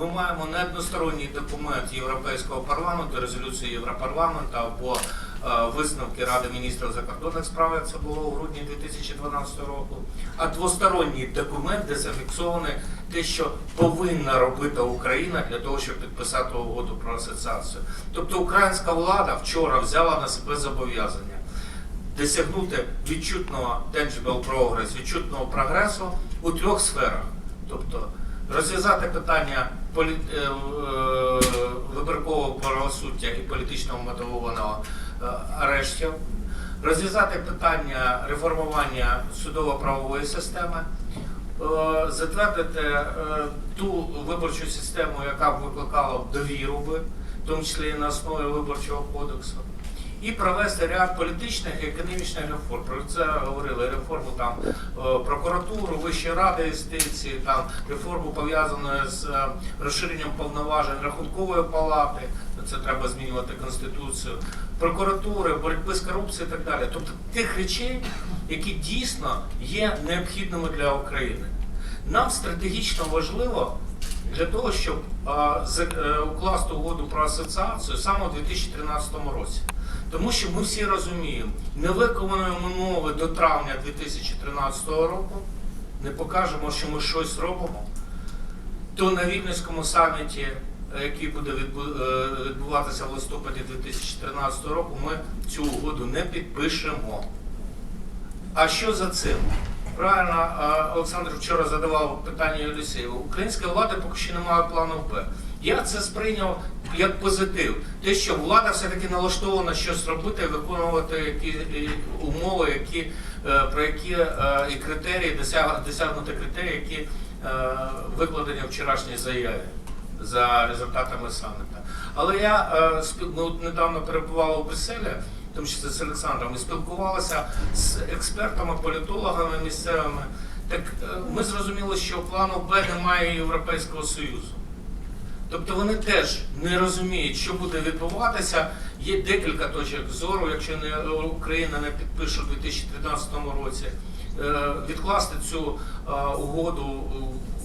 ми маємо не односторонній документ Європейського парламенту, резолюцію Європарламенту або е, висновки Ради міністрів закордонних справ, як це було у грудні 2012 року, а двосторонній документ, де зафіксоване те, що повинна робити Україна для того, щоб підписати угоду про асоціацію. Тобто українська влада вчора взяла на себе зобов'язання досягнути відчутного tangible progress, відчутного прогресу у трьох сферах. Тобто розв'язати питання полі... е, е, вибіркового правосуддя і політично мотивованого е, арештів, розв'язати питання реформування судово-правової системи, затвердити ту виборчу систему, яка б викликала б довіру в тому числі і на основі виборчого кодексу і провести ряд політичних і економічних реформ. Про це говорили реформу там е, прокуратуру, Вищої ради юстиції, там реформу пов'язану з е, розширенням повноважень рахункової палати. Це треба змінювати конституцію, прокуратури, боротьби з корупцією і так далі. Тобто тих речей, які дійсно є необхідними для України. Нам стратегічно важливо для того, щоб е, укласти угоду про асоціацію саме у 2013 році. Тому що ми всі розуміємо, не виконуємо умови до травня 2013 року, не покажемо, що ми щось робимо, то на Вільнюському саміті, який буде е, відбуватися в листопаді 2013 року, ми цю угоду не підпишемо. А що за цим? Правильно, е, Олександр вчора задавав питання Єлісеєву. Українська влада поки що не має плану Б. Я це сприйняв як позитив. Те, що влада все-таки налаштована щось робити, виконувати які е, умови, які, е, про які е, і критерії, досягнути критерії, які викладені вчорашній заяві за результатами саміта. Але я ми недавно перебували у Брюсселі, тому числі з Олександром, і спілкувалися з експертами, політологами місцевими. Так ми зрозуміли, що плану Б немає Європейського Союзу. Тобто вони теж не розуміють, що буде відбуватися. Є декілька точок зору, якщо не Україна не підпише у 2013 році, е, відкласти цю е, угоду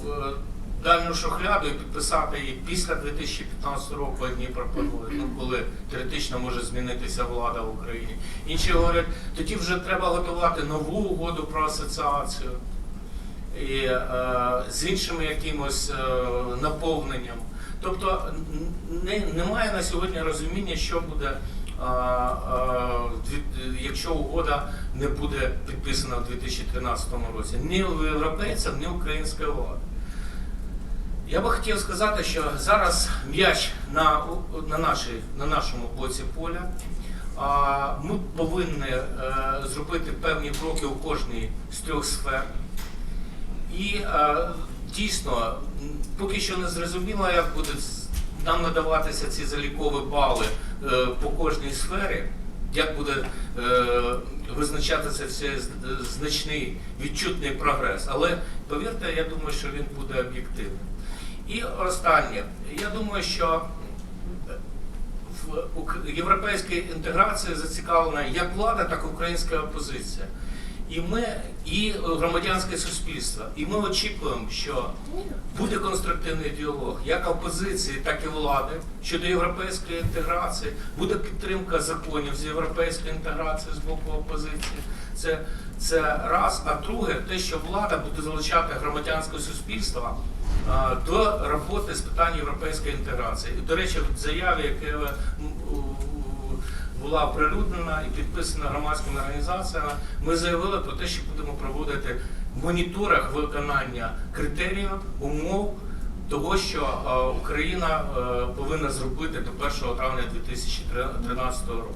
в е, дальню шухляду і підписати її після 2015 року. Одні пропонують, ну коли теоретично може змінитися влада в Україні. Інші говорять, тоді вже треба готувати нову угоду про асоціацію і з іншими якимось наповненням. Тобто не, немає на сьогодні розуміння, що буде, а, а, якщо угода не буде підписана в 2013 році. Ні у європейців, ні української влади. Я би хотів сказати, що зараз м'яч на, на, нашій, на нашому боці поля. А, Ми повинні е, зробити певні кроки у кожній з трьох сфер. І е, дійсно, поки що не зрозуміло, як будуть нам надаватися ці залікові бали е, по кожній сфері, як буде е, визначатися з- значний відчутний прогрес. Але повірте, я думаю, що він буде об'єктивним. І останнє, я думаю, що в європейській інтеграції зацікавлена як влада, так і українська опозиція. І ми, і громадянське суспільство. І ми очікуємо, що буде конструктивний діалог як опозиції, так і влади щодо європейської інтеграції. Буде підтримка законів з європейської інтеграції з боку опозиції. Це, це раз. А друге, те, що влада буде залучати громадянське суспільство а, до роботи з питань європейської інтеграції. До речі, в заяві, у- у- була оприлюднена і підписана громадськими організаціями, ми заявили про те, що будемо проводити моніторинг виконання критеріїв, умов того, що е, Україна е, повинна зробити до 1 травня 2013 року.